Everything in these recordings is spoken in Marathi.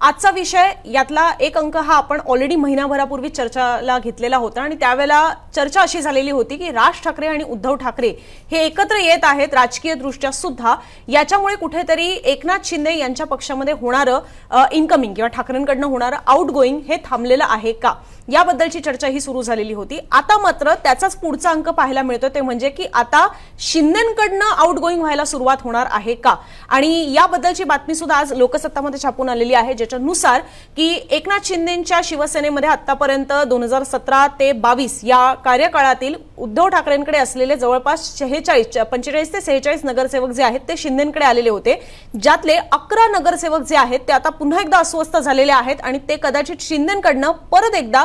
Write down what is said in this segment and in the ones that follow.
आजचा विषय यातला एक अंक हा आपण ऑलरेडी महिनाभरापूर्वी चर्चाला घेतलेला होता आणि त्यावेळेला चर्चा अशी झालेली होती की राज ठाकरे आणि उद्धव ठाकरे हे एकत्र येत आहेत राजकीय दृष्ट्या सुद्धा. याच्यामुळे कुठेतरी एकनाथ शिंदे यांच्या पक्षामध्ये होणारं इन्कमिंग किंवा ठाकरेंकडनं होणारं आउट गोईंग हे थांबलेलं आहे का? याबद्दलची चर्चा ही सुरू झालेली होती. आता मात्र त्याचाच पुढचा अंक पाहायला मिळतो ते म्हणजे की आता शिंदेकडनं आउट गोईंग व्हायला सुरुवात होणार आहे का? आणि याबद्दलची बातमी सुद्धा आज लोकसत्तामध्ये छापून आलेली आहे. ज्याच्यानुसार की एकनाथ शिंदेच्या शिवसेनेमध्ये आतापर्यंत दोन हजार सतरा ते बावीस या कार्यकाळातील उद्धव ठाकरेंकडे असलेले जवळपास शेहेचाळीस पंचेचाळीस ते सेहेचाळीस नगरसेवक जे आहेत ते शिंदेकडे आलेले होते. ज्यातले अकरा नगरसेवक जे आहेत ते आता पुन्हा एकदा अस्वस्थ झालेले आहेत आणि ते कदाचित शिंदेकडनं परत एकदा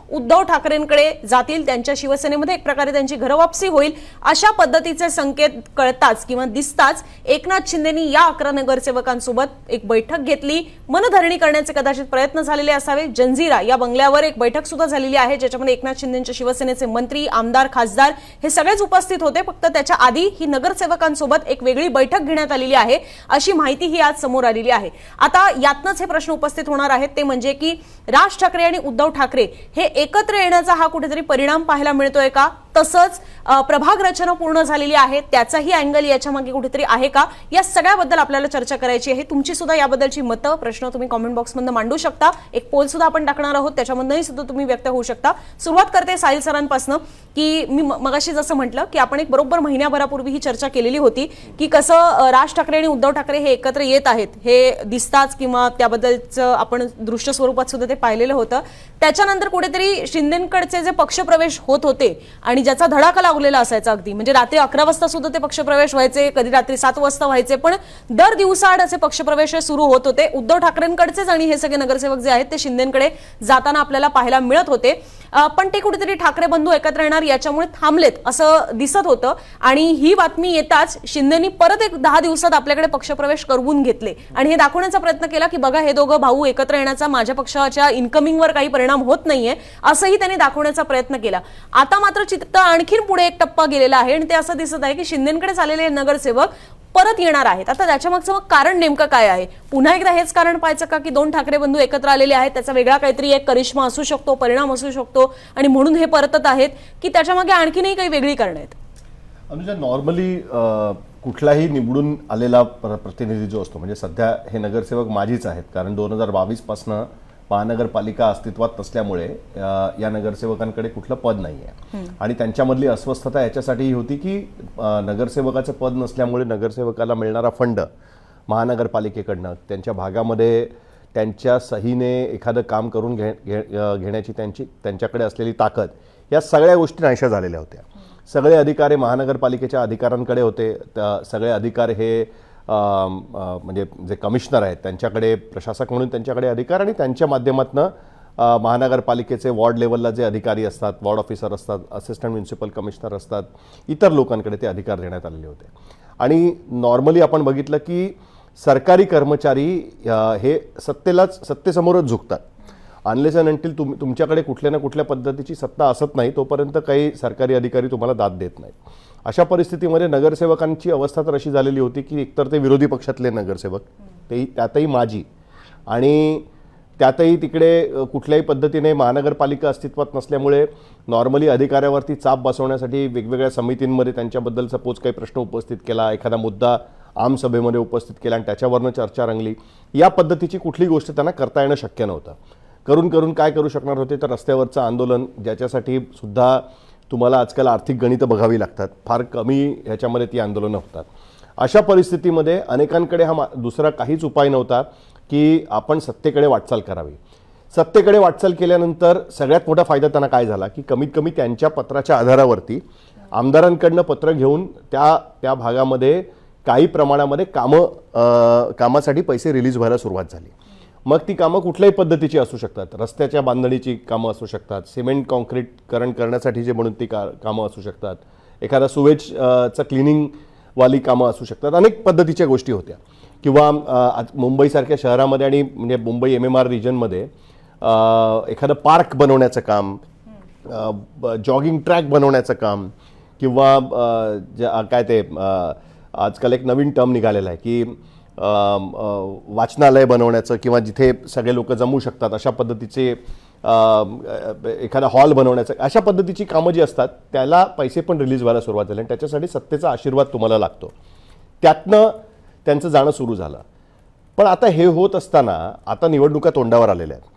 उद्धव ठाकरेंकडे जातील त्यांच्या शिवसेनेमध्ये एक प्रकारे त्यांची घरवापसी होईल अशा पद्धतीचे संकेत कळताच किंवा दिसताच एकनाथ शिंदेनी या अकरा नगरसेवकांसोबत एक बैठक घेतली. मनधरणी करण्याचे कदाचित प्रयत्न झालेले असावे. जंजिरा या बंगल्यावर एक बैठक सुद्धा झालेली आहे ज्याच्यामध्ये एकनाथ शिंदेच्या शिवसेनेचे मंत्री आमदार खासदार हे सगळेच उपस्थित होते. फक्त त्याच्या आधी ही नगरसेवकांसोबत एक वेगळी बैठक घेण्यात आलेली आहे अशी माहिती ही आज समोर आलेली आहे. आता यातनच हे प्रश्न उपस्थित होणार आहेत. ते म्हणजे की राज ठाकरे आणि उद्धव ठाकरे हे एकत्र येण्याचा हा कुठेतरी परिणाम पाहायला मिळतोय का? तसंच प्रभाग रचना पूर्ण झालेली आहे. त्याचाही अँगल याच्या मागे कुठेतरी आहे का? या सगळ्याबद्दल आपल्याला चर्चा करायची आहे. तुमची सुद्धा याबद्दलची मतं प्रश्न तुम्ही कॉमेंट बॉक्समधून मांडू शकता. एक पोल सुद्धा आपण टाकणार आहोत. त्याच्यामधनंही सुद्धा तुम्ही व्यक्त होऊ शकता. सुरुवात करते साहिल सरांपासून की मी मगाशी जसं म्हटलं की आपण एक बरोबर महिन्याभरापूर्वी ही चर्चा केलेली होती की कसं राज ठाकरे आणि उद्धव ठाकरे हे एकत्र येत आहेत. हे दिसताच किंवा त्याबद्दलचं आपण दृश्य स्वरूपात सुद्धा ते पाहिलेलं होतं. त्याच्यानंतर कुठेतरी शिंदेकडचे जे पक्षप्रवेश होत होते आणि ज्याचा धडाका लागलेला असायचा अगदी. म्हणजे रात्री अकरा वाजता सुद्धा ते पक्षप्रवेश व्हायचे कधी रात्री सात वाजता व्हायचे पण दर दिवसाआड असे पक्षप्रवेश हे सुरू होत होते. उद्धव ठाकरेंकडचेच आणि हे सगळे नगरसेवक जे आहेत ते शिंदेकडे जाताना आपल्याला पाहायला मिळत होते. पण ते कुठेतरी ठाकरे बंधू एकत्र येणार याच्यामुळे थांबलेत असं दिसत होतं. आणि ही बातमी येताच शिंदेनी परत एक दहा दिवसात आपल्याकडे पक्षप्रवेश करवून घेतले. आणि हे दाखवण्याचा प्रयत्न केला की बघा हे दोघं भाऊ एकत्र येण्याचा माझ्या पक्षाच्या इन्कमिंगवर काही परिणाम होत नाहीये असंही त्यांनी दाखवण्याचा प्रयत्न केला. आता मात्र चित्त आणखीन पुढे एक टप्पा गेलेला आहे आणि ते असं दिसत आहे की शिंदेकडे आलेले नगरसेवक परत येणार आहेत. आता त्याच्या मागचं मग कारण नेमकं काय आहे? पुन्हा एकदा हेच कारण पाहायचं का की दोन ठाकरे बंधू एकत्र आलेले आहेत? त्याचा वेगळा काहीतरी एक करिश्मा असू शकतो परिणाम असू शकतो आणि म्हणून हे परतत आहेत की त्याच्यामागे आणखीनही काही वेगळी कारण आहेत? अनुजा नॉर्मली कुठलाही निवडून आलेला प्रतिनिधी जो असतो म्हणजे सध्या हे नगरसेवक माझीच आहेत. कारण दोन हजार बावीसपासनं महानगरपालिका अस्तित्वात नसल्यामुळे या नगरसेवकांकडे कुठलं पद नाही आहे आणि त्यांच्यामधली अस्वस्थता याच्यासाठी ही होती की नगरसेवकाचं पद नसल्यामुळे नगरसेवकाला मिळणारा फंड महानगरपालिकेकडनं त्यांच्या भागामध्ये त्यांच्या सहीने एखादं काम करून घे घेण्याची त्यांची त्यांच्याकडे असलेली ताकद या सगळ्या गोष्टी नाहीशा झालेल्या होत्या. सगळे अधिकार हे महानगरपालिकेच्या अधिकाऱ्यांकडे होते. सगळे अधिकार हे म्हणजे जे कमिशनर आहेत त्यांच्याकडे प्रशासक म्हणून त्यांच्याकडे अधिकार आणि त्यांच्या माध्यमातून महानगरपालिकेचे वॉर्ड लेवलला जे अधिकारी असतात वॉर्ड ऑफिसर असतात असिस्टंट म्युन्सिपल कमिशनर असतात इतर लोकांकडे ते अधिकार देण्यात आलेले होते. आणि नॉर्मली आपण बघितलं की सरकारी कर्मचारी हे सत्तेलाच सत्तेसमोरच झुकतात. अनलेस अँड अंटील तुम तुमच्याकडे कुठल्या ना कुठल्या पद्धतीची सत्ता असत नाही तोपर्यंत काही सरकारी अधिकारी तुम्हाला दाद देत नाहीत. अशा परिस्थितीमध्ये नगरसेवकांची अवस्था तर अशी झालेली होती की एकतर ते विरोधी पक्षातले नगरसेवक तेही त्यातही माझी आणि त्यातही तिकडे कुठल्याही पद्धतीने महानगरपालिका अस्तित्वात नसल्यामुळे नॉर्मली अधिकाऱ्यावरती चाप बसवण्यासाठी वेगवेगळ्या समितींमध्ये त्यांच्याबद्दल सपोज काही प्रश्न उपस्थित केला एखादा मुद्दा आमसभेमध्ये उपस्थित केला आणि त्याच्यावरनं चर्चा रंगली. या पद्धतीची कुठली गोष्ट त्यांना करता येणं शक्य नव्हतं. करून करून काय करू शकणार होते? तर रस्त्यावरचं आंदोलन ज्याच्यासाठी सुद्धा तुम्हाला आजकाल आर्थिक गणितं बघावी लागतात. फार कमी ह्याच्यामध्ये ती आंदोलनं होतात. अशा परिस्थितीमध्ये अनेकांकडे हा मा- दुसरा काहीच उपाय नव्हता की आपण सत्तेकडे वाटचाल करावी. सत्तेकडे वाटचाल केल्यानंतर सगळ्यात मोठा फायदा त्यांना काय झाला की कमीत कमी त्यांच्या पत्राच्या आधारावरती आमदारांकडनं पत्र घेऊन त्या त्या भागामध्ये काही प्रमाणामध्ये कामं कामासाठी पैसे रिलीज व्हायला सुरुवात झाली. मग ती कामं कुठल्याही पद्धतीची असू शकतात. रस्त्याच्या बांधणीची कामं असू शकतात. सिमेंट कॉन्क्रीटकरण करण्यासाठी जे म्हणून ती का कामं असू शकतात. एखादा सुवेज चं क्लिनिंगवाली कामं असू शकतात. अनेक पद्धतीच्या गोष्टी होत्या. किंवा आज मुंबईसारख्या शहरामध्ये आणि म्हणजे मुंबई एम एम आर रिजनमध्ये एखादं पार्क बनवण्याचं काम जॉगिंग ट्रॅक बनवण्याचं काम किंवा ज्या- काय ते आजकाल एक नवीन टर्म निघालेला आहे की वाचनालय बनवण्याचं किंवा जिथे सगळे लोक जमू शकतात अशा पद्धतीचे एखादा हॉल बनवण्याचं अशा पद्धतीची कामं जी असतात त्याला पैसे पण रिलीज व्हायला सुरुवात झाली आणि त्याच्यासाठी सत्तेचा आशीर्वाद तुम्हाला लागतो. त्यातनं त्यांचं जाणं सुरू झालं. पण आता हे होत असताना आता निवडणुका तोंडावर आलेल्या आहेत.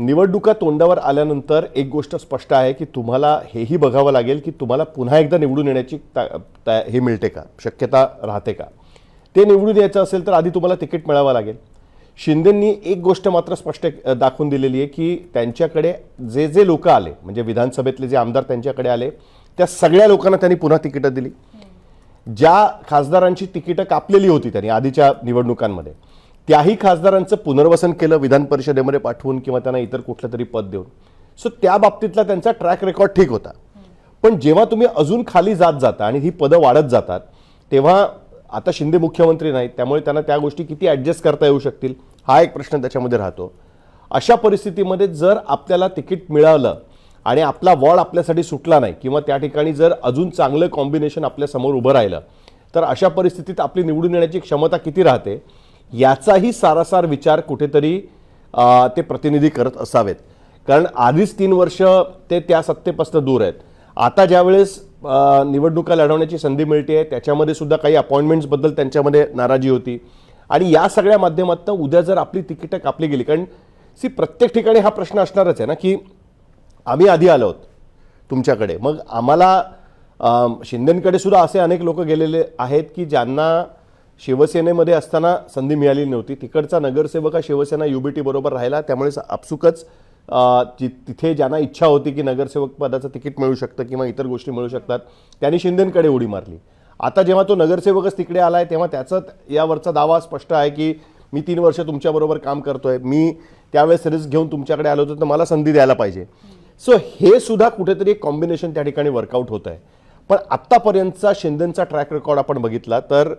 निवडणुका तोंडावर आल्यानंतर एक गोष्ट स्पष्ट आहे की तुम्हाला हेही बघावं लागेल की तुम्हाला पुन्हा एकदा निवडून येण्याची ता- ता- हे मिळते का? शक्यता राहते का? ते निवडून यायचं असेल तर आधी तुम्हाला तिकीट मिळावं लागेल. शिंदेंनी एक गोष्ट मात्र स्पष्ट दाखवून दिलेली आहे की त्यांच्याकडे जे जे लोक आले म्हणजे विधानसभेतले जे आमदार त्यांच्याकडे आले त्या सगळ्या लोकांना त्यांनी पुन्हा तिकीटं दिली. ज्या खासदारांची तिकीटं कापलेली होती त्यांनी आधीच्या निवडणुकांमध्ये त्याही खासदारांचं पुनर्वसन केलं विधान परिषदेमध्ये पाठवून किंवा त्यांना इतर कुठलं तरी पद देऊन. सो त्या बाबतीतला त्यांचा ट्रॅक रेकॉर्ड ठीक होता. पण जेव्हा तुम्ही अजून खाली जात जाता आणि ही पदं वाढत जातात तेव्हा आता शिंदे मुख्यमंत्री नाहीत त्यामुळे त्यांना त्या गोष्टी किती ॲडजस्ट करता येऊ शकतील हा एक प्रश्न त्याच्यामध्ये राहतो. अशा परिस्थितीमध्ये जर आपल्याला तिकीट मिळालं आणि आपला वॉर्ड आपल्यासाठी सुटला नाही किंवा त्या ठिकाणी जर अजून चांगलं कॉम्बिनेशन आपल्यासमोर उभं राहिलं तर अशा परिस्थितीत आपली निवडून येण्याची क्षमता किती राहते याचाही सारासार विचार कुठेतरी ते प्रतिनिधी करत असावेत. कारण आधीच तीन वर्ष ते त्या सत्तेपासून दूर आहेत. आता ज्यावेळेस निवडणुका लढवण्याची संधी मिळते. आहे त्याच्यामध्ये सुद्धा काही अपॉइंटमेंट्सबद्दल त्यांच्यामध्ये नाराजी होती. आणि या सगळ्या माध्यमातून उद्या जर आपली तिकीटं कापली गेली कारण सी प्रत्येक ठिकाणी हा प्रश्न असणारच आहे ना की आम्ही आधी आलो आहोत तुमच्याकडे. मग आम्हाला अम, शिंदेंकडे सुद्धा असे अनेक लोक गेलेले आहेत की ज्यांना शिवसेनेमध्ये असताना संधी मिळाली नव्हती. तिकडचा नगरसेवक हा शिवसेना युबीटी बरोबर राहिला. त्यामुळे आपसुकच ति- तिथे ज्यांना इच्छा होती की नगरसेवक पदाचं तिकीट मिळू शकतं किंवा इतर गोष्टी मिळू शकतात त्यांनी शिंदेंकडे उडी मारली. आता जेव्हा तो नगरसेवकच तिकडे आला आहे तेव्हा त्याचा यावरचा दावा स्पष्ट आहे की मी तीन वर्ष तुमच्याबरोबर काम करतोय मी त्यावेळेस रिस्क घेऊन तुमच्याकडे आलो होतो तर मला संधी द्यायला पाहिजे. सो हे सुद्धा कुठेतरी एक कॉम्बिनेशन त्या ठिकाणी वर्कआउट होत आहे पण आत्तापर्यंतचा शिंदेचा ट्रॅक रेकॉर्ड आपण बघितला तर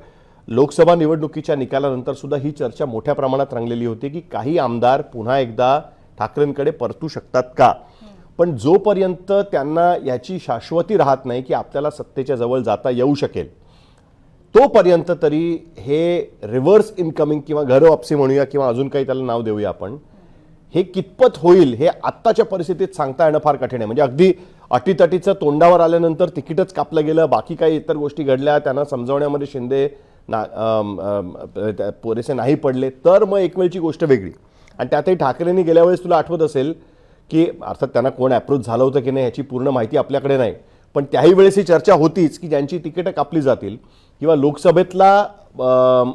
लोकसभा निवडणुकीच्या निकालानंतर सुद्धा ही चर्चा मोठ्या प्रमाणात रंगलेली होती की काही आमदार पुन्हा एकदा ठाकरेंकडे परतू शकतात का? पण जोपर्यंत त्यांना याची शाश्वती राहत नाही की आपल्याला सत्तेच्या जवळ जाता येऊ शकेल तोपर्यंत तरी हे रिव्हर्स इनकमिंग किंवा घर वापसी म्हणूया किंवा अजून काही त्याला नाव देऊया आपण हे कितपत होईल हे आत्ताच्या परिस्थितीत सांगता येणं फार कठीण आहे. म्हणजे अगदी अटीतटीचं तोंडावर आल्यानंतर तिकीटच कापलं गेलं बाकी काही इतर गोष्टी घडल्या त्यांना समजवण्यामध्ये शिंदे ना पुरेसे नाही पडले तर मग एक वेळची गोष्ट वेगळी. आणि त्यातही ठाकरेंनी गेल्या वेळेस तुला आठवत असेल की अर्थात त्यांना कोण अप्रोच झालं होतं की नाही याची पूर्ण माहिती आपल्याकडे नाही. पण त्याही वेळेस ही चर्चा होतीच की ज्यांची तिकीटं कापली जातील किंवा लोकसभेतला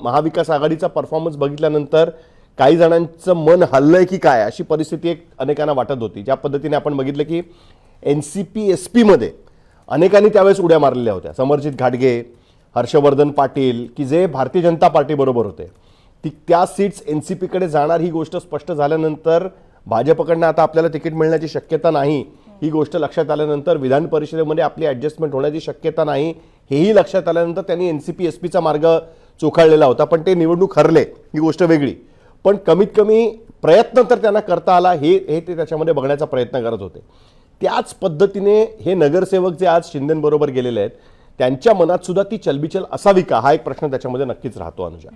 महाविकास आघाडीचा परफॉर्मन्स बघितल्यानंतर काही जणांचं मन हललंय की काय अशी परिस्थिती एक अनेकांना वाटत होती. ज्या पद्धतीने आपण बघितलं की एन सी पी एस पीमध्ये अनेकांनी त्यावेळेस उड्या मारलेल्या होत्या. समरजित घाटगे हर्षवर्धन पाटील की जे भारतीय जनता पार्टीबरोबर होते. ती त्या सीट्स एन सी पीकडे जाणार ही गोष्ट स्पष्ट झाल्यानंतर भाजपकडनं आता आपल्याला तिकीट मिळण्याची शक्यता नाही. ही गोष्ट लक्षात आल्यानंतर विधान परिषदेमध्ये आपली ॲडजस्टमेंट होण्याची शक्यता नाही. हेही लक्षात आल्यानंतर त्यांनी एन सी पी एस पीचा मार्ग चोखाळलेला होता. पण ते निवडणूक हरले. ही गोष्ट वेगळी. पण कमीत कमी प्रयत्न तर त्यांना करता आला. हे हे ते त्याच्यामध्ये बघण्याचा प्रयत्न करत होते. त्याच पद्धतीने हे नगरसेवक जे आज शिंदेंबरोबर गेलेले आहेत त्यांच्या मनात सुद्धा ती चलबिचल असावी का? हा एक प्रश्न त्याच्यामध्ये नक्कीच राहतो अनुजा.